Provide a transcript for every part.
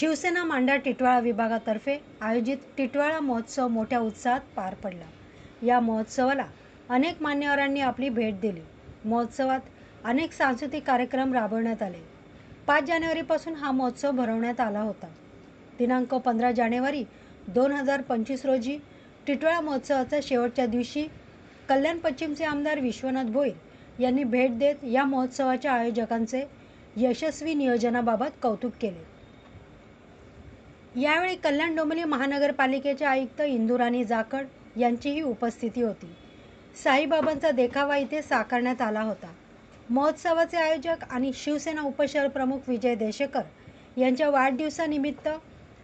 शिवसेना मांडा टिटवाळा विभागातर्फे आयोजित टिटवाळा महोत्सव मोठ्या उत्साहात पार पडला. या महोत्सवाला अनेक मान्यवरांनी आपली भेट दिली. महोत्सवात अनेक सांस्कृतिक कार्यक्रम राबवण्यात आले. पाच जानेवारीपासून हा महोत्सव भरवण्यात आला होता. दिनांक पंधरा जानेवारी दोन हजार पंचवीस रोजी टिटवाळा महोत्सवाच्या शेवटच्या दिवशी कल्याण पश्चिमचे आमदार विश्वनाथ भोईर यांनी भेट देत या महोत्सवाच्या आयोजकांचे यशस्वी नियोजनाबाबत कौतुक केले. यावेळी कल्याण डोंबिवली महानगरपालिकेचे आयुक्त इंदुराणी जाखड यांचीही उपस्थिती होती. साईबाबांचा देखावा इथे साकारण्यात आला होता. महोत्सवाचे आयोजक आणि शिवसेना उपशहरप्रमुख विजय देशेकर यांच्या वाढदिवसानिमित्त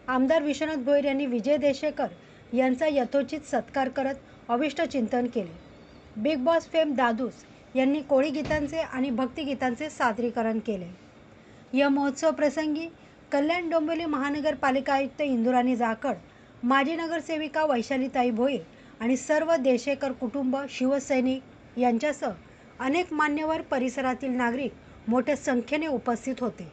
आमदार विश्वनाथ भोईर यांनी विजय देशेकर यांचा यथोचित सत्कार करत अविष्ट चिंतन केले. बिग बॉस फेम दादूस यांनी कोळी गीतांचे आणि भक्तिगीतांचे सादरीकरण केले. या महोत्सव प्रसंगी कल्याण डोंबिवली महानगरपालिका आयुक्त इंदुराणी जाखड माजी नगरसेविका वैशालीताई भोईर आणि सर्व देशेकर कुटुंब शिवसैनिक यांच्यासह अनेक मान्यवर परिसरातील नागरिक मोठ्या संख्येने उपस्थित होते.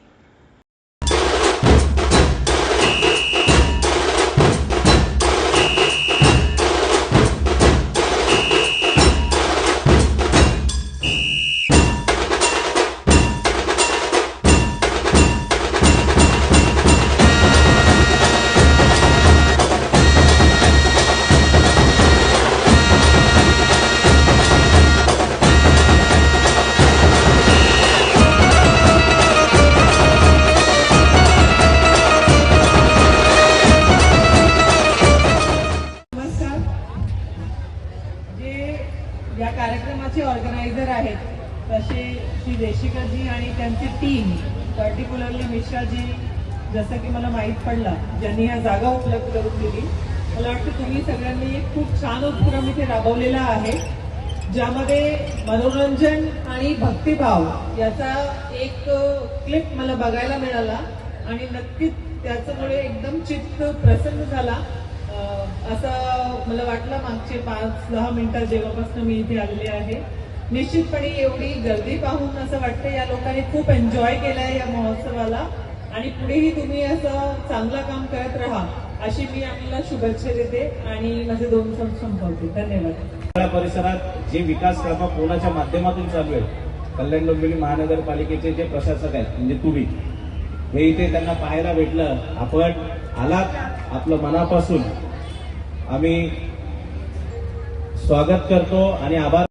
कार्यक्रमाचे ऑर्गनायझर आहेत तसे श्री देशिकाजी आणि त्यांची टीम पर्टिक्युलरली मिश्राजी जसं की मला माहीत पडलं ज्यांनी ह्या जागा उपलब्ध करून दिली. मला वाटतं तुम्ही सगळ्यांनी एक खूप छान उपक्रम इथे राबवलेला आहे ज्यामध्ये मनोरंजन आणि भक्तिभाव याचा एक क्लिप मला बघायला मिळाला. आणि नक्कीच त्याच्यामुळे एकदम चित्त प्रसन्न झाला. असं मला वाटलं मागचे पाच दहा मिनिटात जेव्हापासून मी इथे आलेले आहे. निश्चितपणे एवढी गर्दी पाहून असं वाटतं या लोकांनी खूप एन्जॉय केलंय या महोत्सवाला. आणि पुढेही तुम्ही असं चांगलं काम करत राहा अशी मी आपल्याला शुभेच्छा देते आणि माझे दोन सण संपवते. धन्यवाद. या परिसरात जे विकास कामं कोणाच्या माध्यमातून चालू आहेत कल्याण डोंबिवली महानगरपालिकेचे जे प्रशासक आहेत म्हणजे तुम्ही हे इथे त्यांना पाहायला भेटलं आपण आलात. आपलं मनापासून आम्ही स्वागत करतो आणि आभार